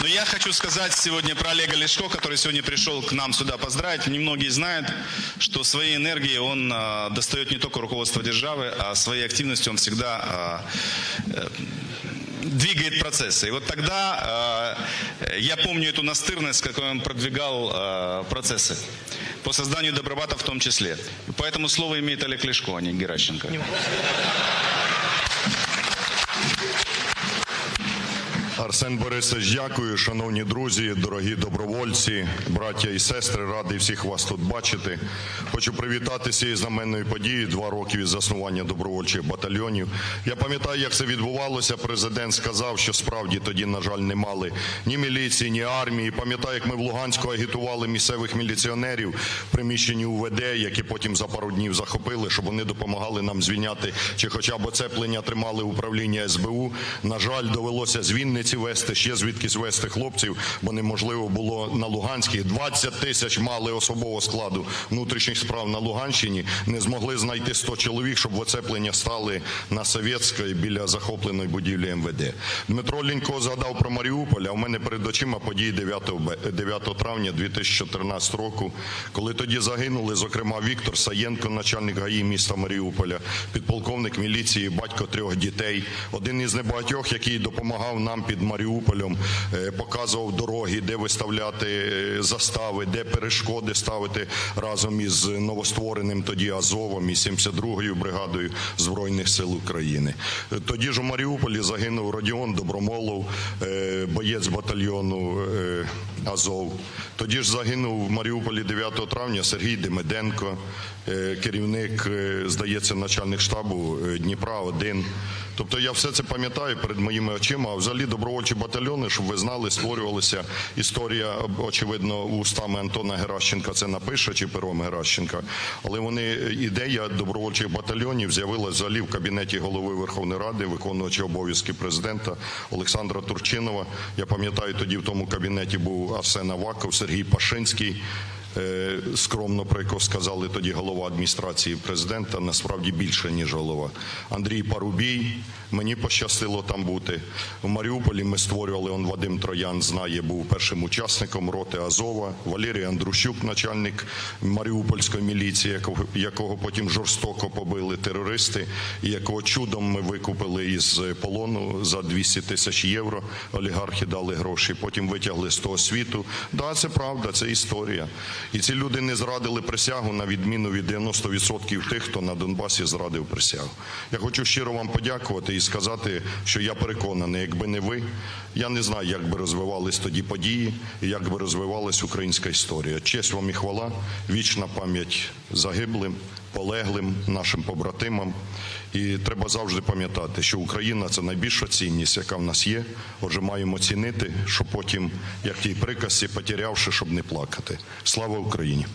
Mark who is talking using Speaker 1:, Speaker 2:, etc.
Speaker 1: Но я хочу сказать сегодня про Олега Лешко, который сегодня пришел к нам сюда поздравить. Немногие знают, что своей энергией он а, достает не только руководство державы, а своей активностью он всегда а, э, двигает процессы. И вот тогда э, я помню эту настырность, с какой он продвигал э, процессы. По созданию добробата в том числе. И поэтому слово имеет Олег Лешко, а не Геращенко.
Speaker 2: Арсен Борисович, дякую, шановні друзі, дорогі добровольці, браття і сестри, радий всіх вас тут бачити. Хочу привітати з цією знаменною подією два роки від заснування добровольчих батальйонів. Я пам'ятаю, як це відбувалося. Президент сказав, що справді тоді, на жаль, не мали ні міліції, ні армії. Пам'ятаю, як ми в Луганську агітували місцевих міліціонерів в приміщенні УВД, які потім за пару днів захопили, щоб вони допомагали нам звільняти чи хоча б оцеплення тримали управління СБУ. На жаль, довелося з вести, ще звідкись вести хлопців, бо неможливо було на Луганській. 20 тисяч мали особового складу внутрішніх справ на Луганщині. Не змогли знайти 100 чоловік, щоб в оцеплення стали на Совєтській біля захопленої будівлі МВД. Дмитро Лінько згадав про Маріуполь, а в мене перед очима події 9, бе- 9 травня 2014 року, коли тоді загинули, зокрема, Віктор Саєнко, начальник ГАІ міста Маріуполя, підполковник міліції, батько трьох дітей, один із небагатьох, який допомагав нам під Маріуполем, е, показував дороги, де виставляти е, застави, де перешкоди ставити разом із новоствореним тоді Азовом і 72-ю бригадою Збройних сил України. Е, Тоді ж у Маріуполі загинув Родіон Добромолов, боєць батальйону Азов. Тоді ж загинув в Маріуполі 9 травня Сергій Демиденко, керівник, е, здається, начальник штабу е, Дніпра 1 Тобто я все це пам'ятаю перед моїми очима. А взагалі добровольчі батальйони, щоб ви знали, створювалися. Історія, очевидно, устами Антона Геращенка це напише чи пером Геращенка. Але вони ідея добровольчих батальйонів з'явилася взагалі в кабінеті голови Верховної Ради, виконуючи обов'язки президента Олександра Турчинова. Я пам'ятаю, тоді в тому кабінеті був Арсен Аваков, Сергій Пашинський. Е, скромно про якого сказали тоді голова адміністрації президента, насправді більше ніж голова. Андрій Парубій, мені пощастило там бути. В Маріуполі ми створювали, он Вадим Троян знає, був першим учасником роти Азова. Валерій Андрущук, начальник Маріупольської міліції, якого, потім жорстоко побили терористи, і якого чудом ми викупили із полону за 200 тисяч євро. Олігархи дали гроші, потім витягли з того світу. Да, це правда, це історія. І ці люди не зрадили присягу на відміну від 90% тих, хто на Донбасі зрадив присягу. Я хочу щиро вам подякувати і сказати, що я переконаний, якби не ви, я не знаю, як би розвивались тоді події, як би розвивалась українська історія. Честь вам і хвала, вічна пам'ять загиблим, полеглим, нашим побратимам. І треба завжди пам'ятати, що Україна це найбільша цінність, яка в нас є. Отже, маємо цінити, щоб потім, як тій приказці, потерявши, щоб не плакати. Слава Україні!